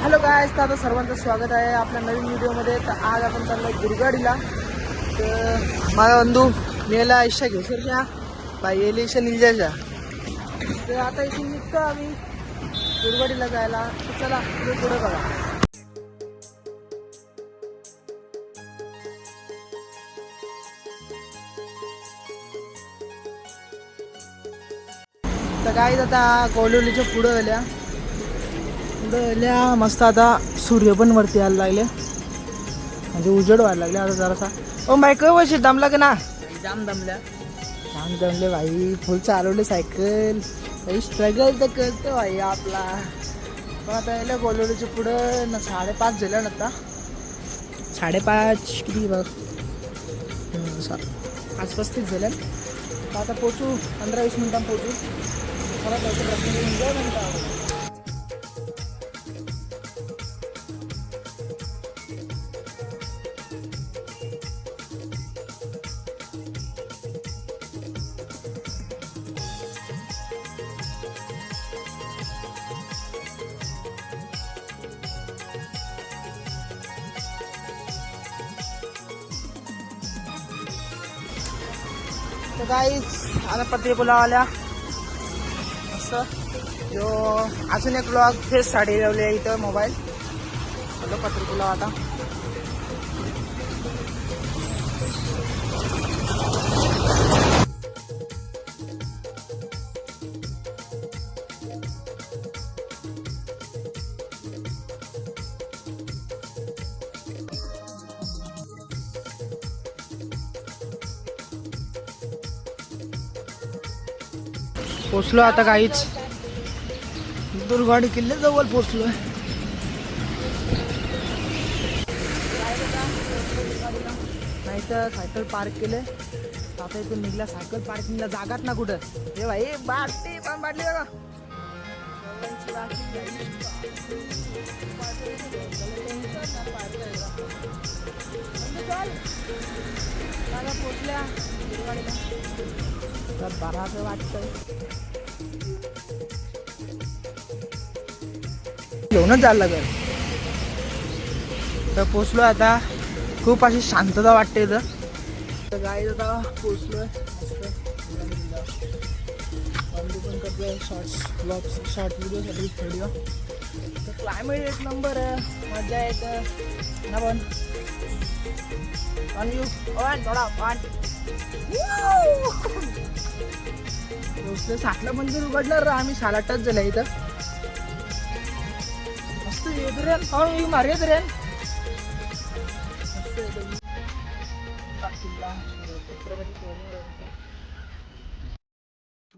Hello काय तर आता सर्वांचं स्वागत आहे आपल्या नवीन व्हिडिओमध्ये. तर आज आपण चाललो दुर्गाडीला तर माझा बंधू मेला इच्छा घेसरच्या बाई येली इच्छा निलजाच्या तर आता इथून निघतो आम्ही दुर्गाडीला जायला. तर चला तुम्ही पुढे बघा. तर काय आता कोलिवलीच्या पुढं आल्या. आल्या मस्त आता सूर्य पण वरती यायला लागले. म्हणजे उजेड व्हायला लागले आता जरासा. ओ बाई काय वर्षी दमला का ना? जाम दमल्या छान दमले भाई फुल चालवले सायकल. काही स्ट्रगल तर करतो भाई आपला. पण आता यायला कोलिवलीच्या पुढं ना साडेपाच झाल्या ना आता. साडेपाच किती बघ. पाच पस्तीस झाल्या तर आता पोचू पंधरा वीस मिनिटां पोचू. मला त्याचं प्रश्न तर काही आता पत्रे आल्या असं. जो अजून एक ब्लॉग फेस साडी लावली आहे इथं मोबाईल हॅलो पत्रे पुलाव आता. पोचलो आता काहीच. दुर्गाडी किल्ले जवळ पोचलोय. नाही तर सायकल पार्क केले आता इथून निघल्या सायकल पार्किंगला जागाच ना कुठं. हे भाई बाटली पण बाटली बघा. पोचल्या. तर बराच वाटतंय. घेऊनच जायला लागेल. तर पोचलो आता. खूप अशी शांतता वाटते इथं. तर गाई आता पोचलोय. बंदू पण करतोय शॉर्ट्स ब्लॉग्स शॉर्ट व्हिडिओ सगळी व्हिडिओ तर क्लायमेट एक नंबर आहे मजा येतं. ना पण ऑन यू ऑन थोडा ऑन पोचले साठला मंदिर उघडलं रा आम्ही सालाटच झालं इथं. मस्त येत रे पाहून मी हो, मारे येत रे मस्त येतं.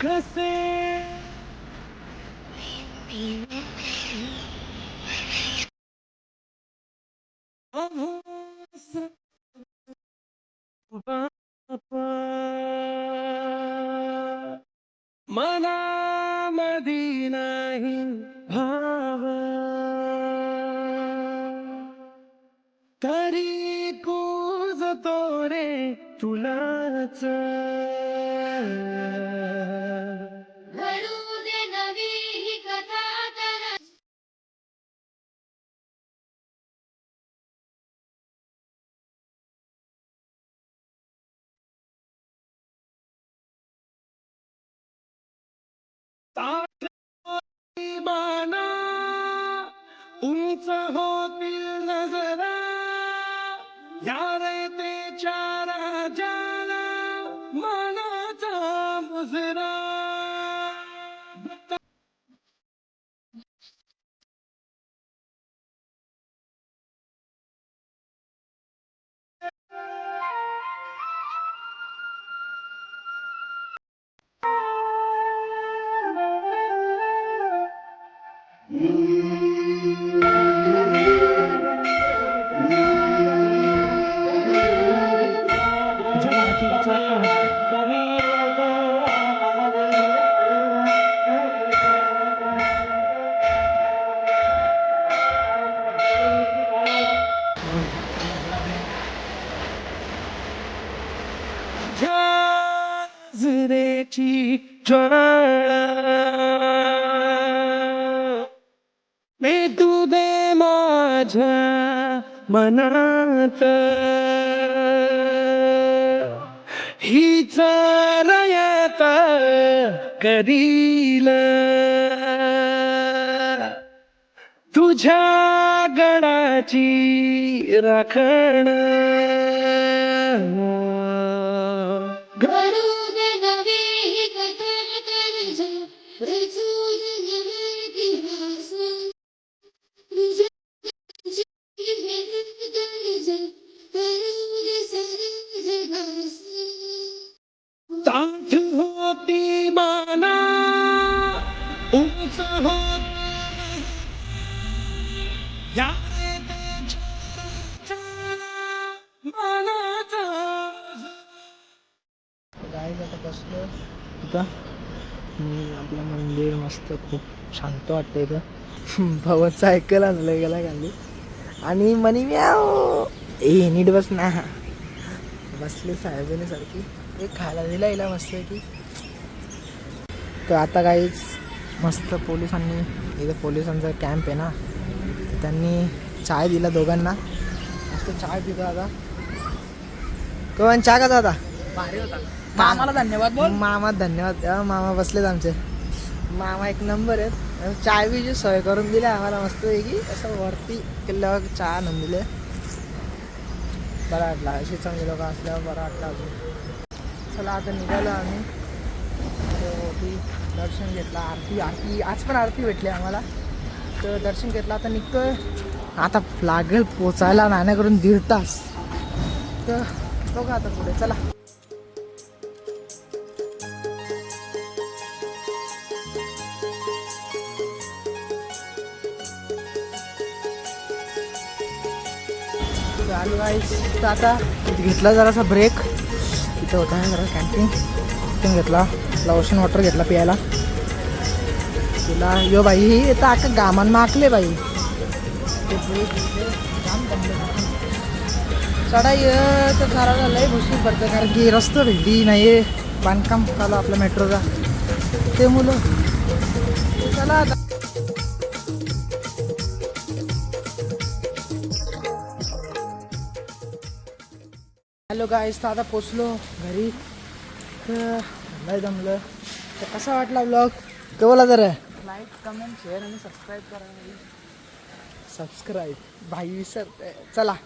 कसे? मनामधी नाही भाव। तरी कुजतो रे तुलाच बाना उंच हो Deus. भेटू दे माझ्या मनात. ही चालयत करील. तुझ्या गडाची राखण. या. आता बसलो आपलं मंदिर मस्त खूप शांत वाटतं इथं. भवन सायकल आणलं गेला गांधी आणि मनी म्याव. ए नीट बस ना. बसले साहेबाने सारखी एक खायला दिला हिला मस्त की तर आता काहीच मस्त पोलिसांनी इथं पोलिसांचा कॅम्प आहे ना. त्यांनी चाय दिला दोघांना. मस्त चाय पितो आता. कवन चहा का भारी होता. मामाला धन्यवाद बोल. मामा धन्यवाद. अ, मामा बसलेत आमचे. मामा एक नंबर आहेत. चाय बी सोय करून दिली आम्हाला मस्त पैकी. असं वरती किल्ल्यावर चहा आणून दिले. बरं वाटला. अशी चांगली लोक असल्यावर बरं वाटलं अजून. चला आता निघालो आम्ही. तर दर्शन घेतलं. आरती आरती आज पण आरती भेटली आम्हाला. तर दर्शन घेतलं. आता निघतोय. आता लागेल पोचायला नाण्याकडून दीड तास. तर बघा आता पुढे. चला. आलो तर आता घेतला जरासा ब्रेक तिथं होता जरा कॅन्टीन तिथून घेतला. लोशन वॉटर घेतला प्यायला. तुला. यो बाई ही तर आका गामान माकले बाई. चढाई तर सारा लय मुश्किल पडतं कारण की रस्ता भेटली नाही बांधकाम चालू आपल्या मेट्रोचा. ते मुलं. चला आता. हॅलो गाईस तर आता पोचलो घरी. तर लय जमलं तर कसा वाटला ब्लॉग केवला जरा? लाईक कमेंट शेअर आणि सबस्क्राईब करा. सबस्क्राईब भाई विसरते चला.